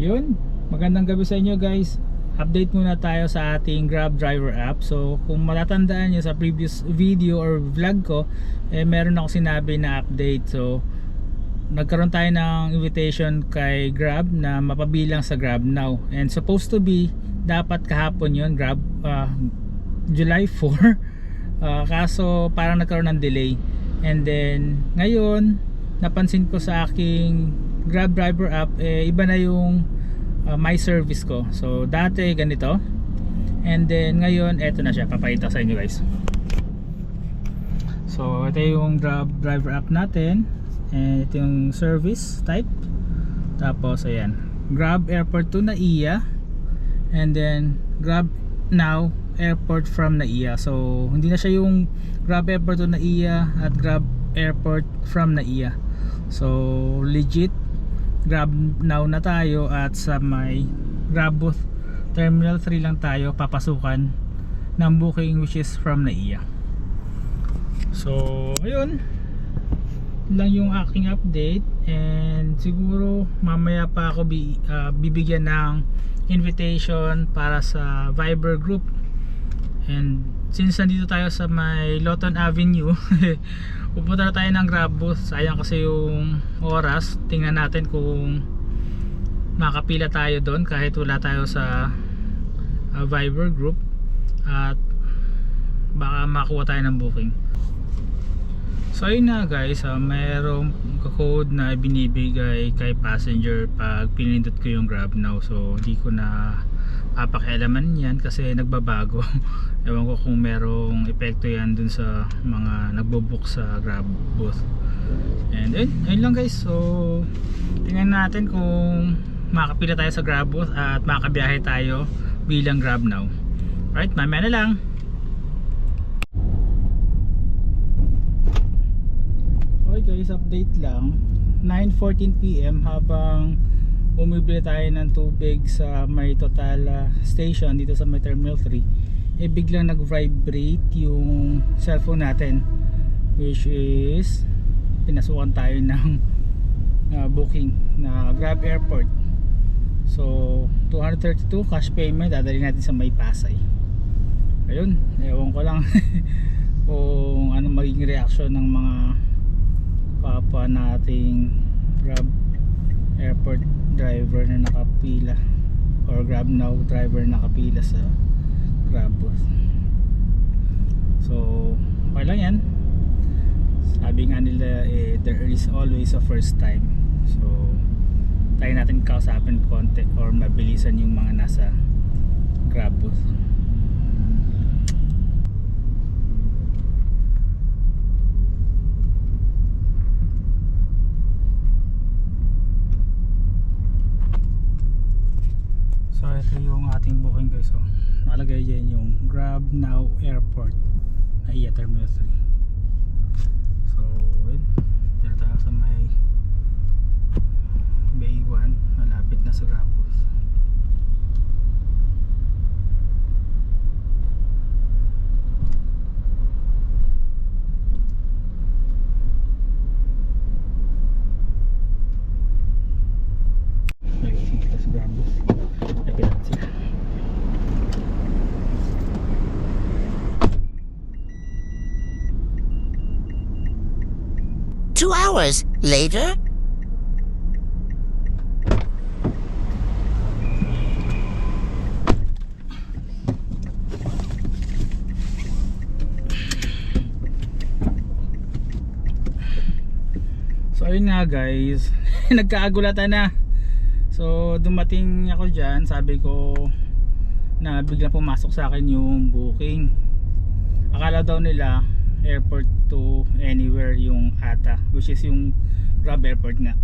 Yun, magandang gabi sa inyo guys. Update muna tayo sa ating Grab driver app. So, kung matatandaan nyo sa previous video or vlog ko, eh meron ako sinabi na update. So, nagkaroon tayo ng invitation kay Grab na mapabilang sa Grab Now. And supposed to be, dapat kahapon yun, Grab, ah, July 4. Ah, kaso parang nagkaroon ng delay. And then, ngayon, napansin ko sa aking Grab driver app, eh, iba na yung uh, my service ko. So, dati ganito. And then, ngayon, eto na siya. Papakita sa inyo guys. So, ito yung Grab driver app natin. And ito yung service type. Tapos, ayan. Grab Airport to NAIA. And then, Grab Now Airport from NAIA. So, hindi na siya yung Grab Airport to NAIA at Grab Airport from NAIA. So, legit Grab Now na tayo at sa may Grab booth Terminal 3 lang tayo papasukan ng booking which is from NAIA. So, ayun lang yung aking update and siguro mamaya pa ako bi, ah, bibigyan ng invitation para sa Viber group and since nandito tayo sa may Loton Avenue pupunta na tayo ng Grab booth. Sayang kasi yung oras. Tingnan natin kung makapila tayo doon kahit wala tayo sa ah, Viber group. At baka makuha tayo ng booking. So ayun na guys, uh, mayroong code na binibigay kay passenger pag pinindot ko yung Grab Now. So hindi ko na papakialaman yan kasi nagbabago. Ewan ko kung merong epekto yan dun sa mga nagbo-book sa Grab booth. And ayun, ayun lang guys. So tingnan natin kung makapila tayo sa Grab booth at makabiyahe tayo bilang Grab Now. Right, mamaya na lang. Okay guys, update lang. 9.14pm habang bumibili tayo ng tubig sa may total ah, station dito sa may terminal 3 eh biglang nag-vibrate yung cellphone natin which is pinasukan tayo ng ah, booking na Grab Airport. So 232 cash payment dadali natin sa may Pasay. Ayun, ewan ko lang kung ano magiging reaction ng mga papa nating grab airport driver na nakapila or grab now driver na nakapila sa grab booth so okay lang yan. Sabi nga nila eh, there is always a first time. So tayo natin kausapin konti or mabilisan yung mga nasa Airport. Na iya Terminal 3 Two hours later? So ayun nga guys, nagkaagulatan na. So dumating ako dyan, sabi ko na bigla pumasok sa akin yung booking. Akala daw nila airport to anywhere yung ATA, which is yung Grab airport nga.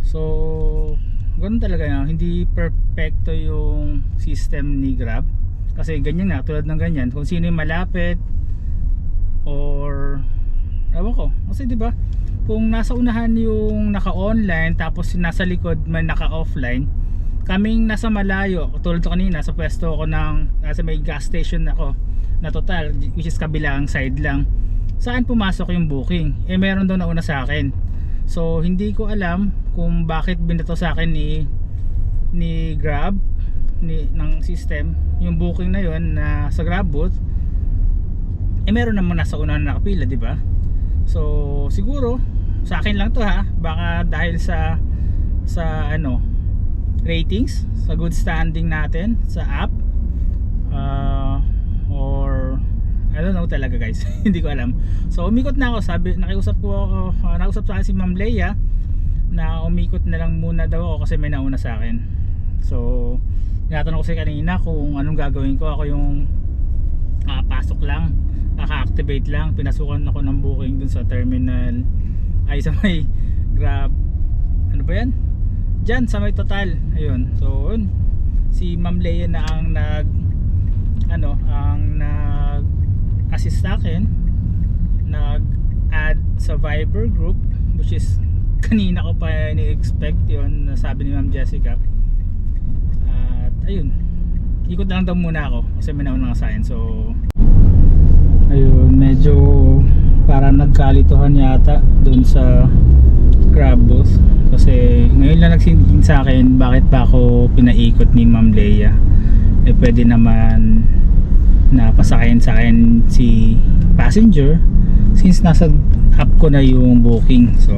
So ganun talaga yan, hindi perfecto yung system ni Grab. Kasi ganyan nga, tulad ng ganyan, kung sino yung malapit or ewan ko, kasi 'di ba? Kung nasa unahan yung naka-online tapos nasa likod man naka-offline, kaming nasa malayo, tulad ko kanina sa pwesto ko ng nasa may gas station ako na total which is kabilang side lang. Saan pumasok yung booking? Eh meron daw nauna sa akin. So hindi ko alam kung bakit binato sa akin ni ni Grab ni ng system yung booking na yon na sa Grab booth eh meron naman nasa unahan na nakapila di ba so siguro sa akin lang to ha baka dahil sa sa ano ratings sa good standing natin sa app uh, I don't know talaga guys. Hindi ko alam. So umikot na ako. Sabi nakiusap ko ako uh, nakiusap sa akin si Ma'am Leia na umikot na lang muna daw ako kasi may nauna sa akin. So tinatanong ko siya kanina kung anong gagawin ko. Ako yung pasok lang. Kaka-activate lang. Pinasukan ako ng booking dun sa terminal. Ay sa may grab. Ano ba yan? Dyan sa may total. Ayun. So yun. Si Ma'am Leia na ang nag ano ang nag assist sa akin nag add sa Viber group which is kanina ko pa ni-expect na sabi ni Ma'am Jessica. At ayun ikot lang daw muna ako kasi may nauna sa akin so ayun medyo para nagkalituhan yata dun sa grab booth. Kasi ngayon lang nagsingin sa akin bakit pa ako pinaikot ni Ma'am Leia? Eh pwede naman na pasakayin sa akin si passenger since nasa app ko na yung booking. So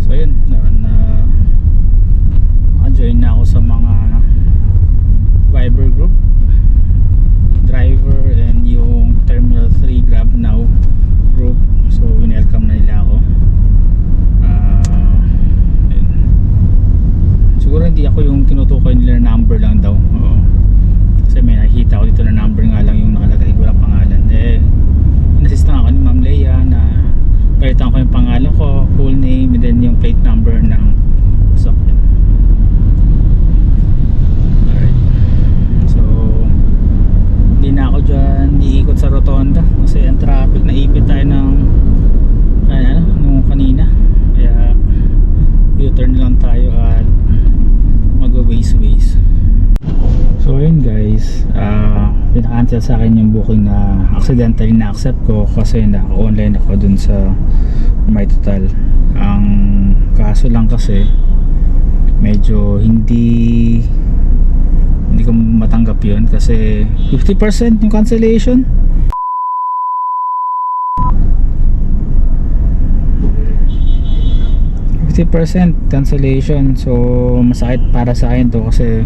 so yun na, na join na ako sa mga Viber group driver and yung Terminal 3 Grab Now group so welcome na nila ako Ah, ayun. siguro hindi ako yung tinutukoy nila na number lang daw Oo. kasi may nakikita ko dito na number nga lang yung nakalagay walang pangalan eh inassist lang ako ni Ma'am Leia na palitan ko yung pangalan ko full name and then yung plate number ng sasakyan alright. So hindi na ako dyan iikot sa rotonda kasi ang traffic naipit tayo ng ano, nung kanina. Kaya u-turn lang tayo at mag-waste waste so yun guys. Uh, pinakancel sa akin yung booking na accidentally na-accept ko kasi naka-online ako dun sa my total. Ang kaso lang kasi medyo hindi hindi ko matanggap yun kasi 50% yung cancellation. percent cancellation. So masakit para sa akin to kasi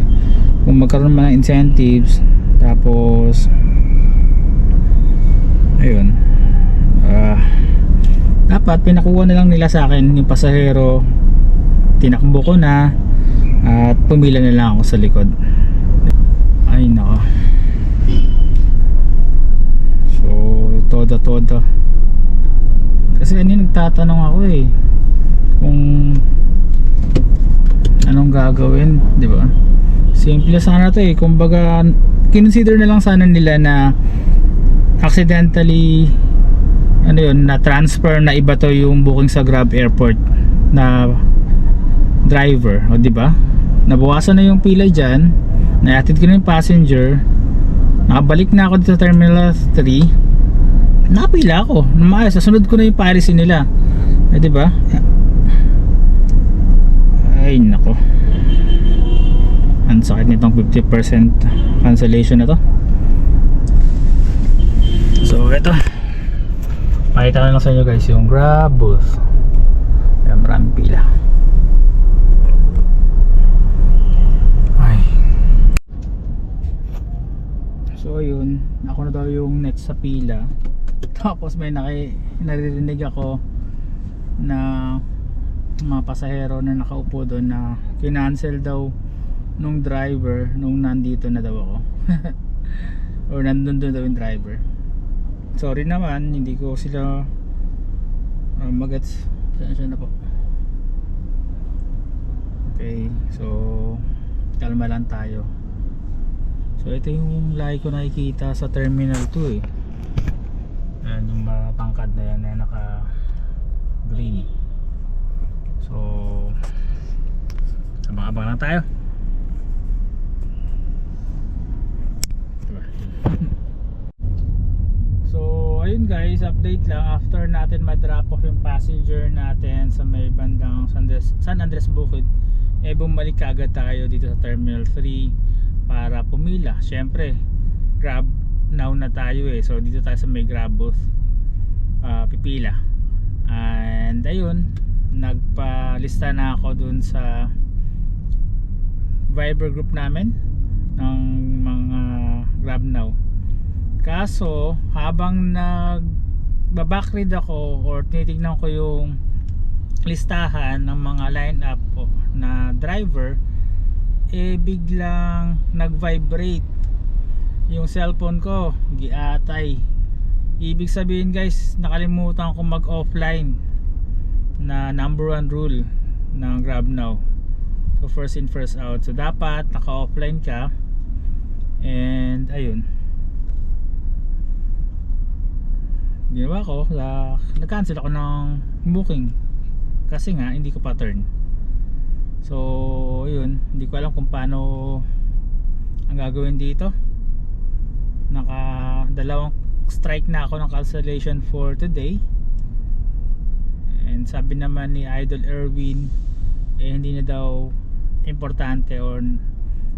kung magkaroon man ng incentives tapos ayun ah dapat pinakuha na lang nila sa akin yung pasahero. Tinakbo ko na at pumila na lang ako sa likod. Ay nako. So todo todo. Kasi ano nagtatanong ako eh kung anong gagawin di ba? Simple sana to eh. Kumbaga kinonsider na lang sana nila na accidentally ano yun na transfer na iba to yung booking sa Grab Airport na driver o di ba? Nabawasan na yung pila dyan. Naatid ko na yung passenger. Nakabalik na ako dito sa terminal 3 nakapila ako. Maayos nasunod ko na yung policy nila. Eh di ba? Ay nako. Ang sakit nitong 50% cancellation na to. So eto pakita ko lang sa inyo guys yung grab booth. Ayan maraming pila. Ay. So yun ako na daw yung next sa pila. Tapos may naki, naririnig ako na mga pasahero na nakaupo doon na kinancel daw nung driver nung nandito na daw ako. Or nandun doon daw yung driver sorry naman hindi ko sila uh, magets. Saan na po. Okay so kalma lang tayo. So ito yung lagi ko nakikita sa terminal 2 eh. Ayan yung mga tangkad na yan na naka green so abang-abang lang tayo Diba? so ayun guys. Update lang. After natin ma-drop off yung passenger natin sa may bandang San Andres, San Andres Bukid eh bumalik agad tayo dito sa Terminal 3 para pumila. Syempre grab now na tayo eh. So dito tayo sa may grab booth ah, pipila. And ayun nagpalista na ako dun sa Viber group namin ng mga Grab Now. Kaso, habang nag backread ako or tinitignan ko yung listahan ng mga line up po na driver eh biglang nag-vibrate yung cellphone ko giatay ibig sabihin guys nakalimutan ko mag-offline na number one rule ng Grab Now So first in first out. So dapat naka-offline ka. And ayun. Ginawa ko, la, nag-cancel ako ng booking. Kasi nga hindi ko pattern. So, yun, hindi ko alam kung paano ang gagawin dito. Naka dalawang strike na ako ng cancellation for today. And sabi naman ni Idol Erwin eh hindi na daw importante or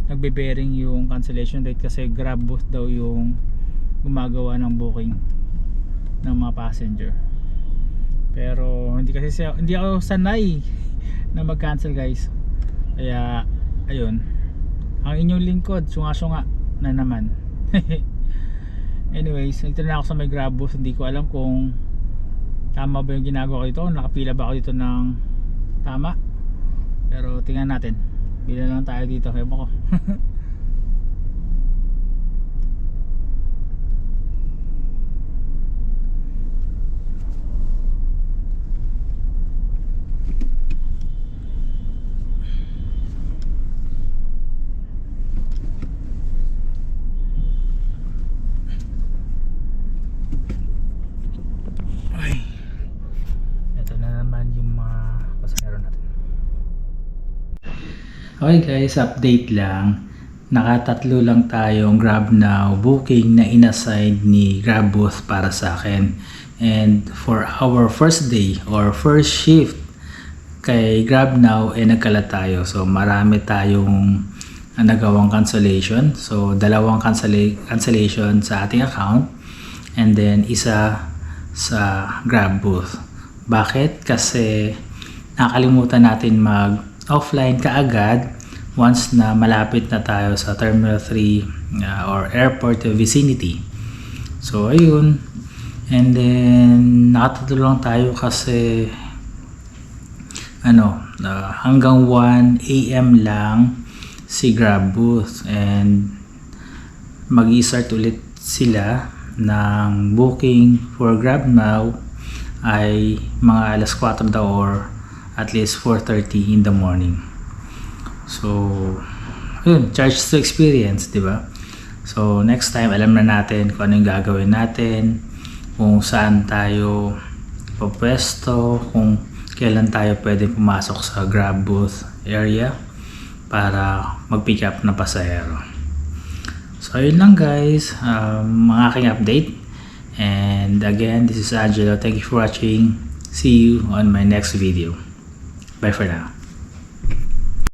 nagbe-bearing yung cancellation date kasi grab daw yung gumagawa ng booking ng mga passenger. Pero hindi kasi siya, hindi ako sanay na mag-cancel guys. Kaya ayun. Ang inyong lingkod sunga-sunga na naman. Anyways ito na ako sa may grab booth hindi ko alam kung tama ba yung ginagawa ko dito. Nakapila ba ako dito ng tama? Pero tingnan natin. Bila lang tayo dito. Ewan ko. Ay. Ito na naman yung mga pasahero natin. Okay guys, update lang. Nakatatlo lang tayong Grab Now booking na inassign ni Grab para sa akin. And for our first day or first shift kay Grab Now, eh nagkala tayo. So marami tayong ah, nagawang cancellation. So dalawang cancella- cancellation sa ating account and then isa sa Grab. Bakit? Kasi nakalimutan natin mag offline kaagad once na malapit na tayo sa Terminal 3 uh, or airport vicinity. So ayun. And then nakatulong lang tayo kasi ano, uh, hanggang 1 AM lang si Grab booth and mag-start ulit sila ng booking for Grab Now ay mga alas 4 daw or at least 4.30 in the morning. So, yun, charge to experience, di ba? So, next time, alam na natin kung ano yung gagawin natin, kung saan tayo papwesto, kung kailan tayo pwede pumasok sa grab booth area para mag-pick up na pasahero. So, yun lang guys, um, mga aking update. And again, this is Angelo. Thank you for watching. See you on my next video. Bye for now.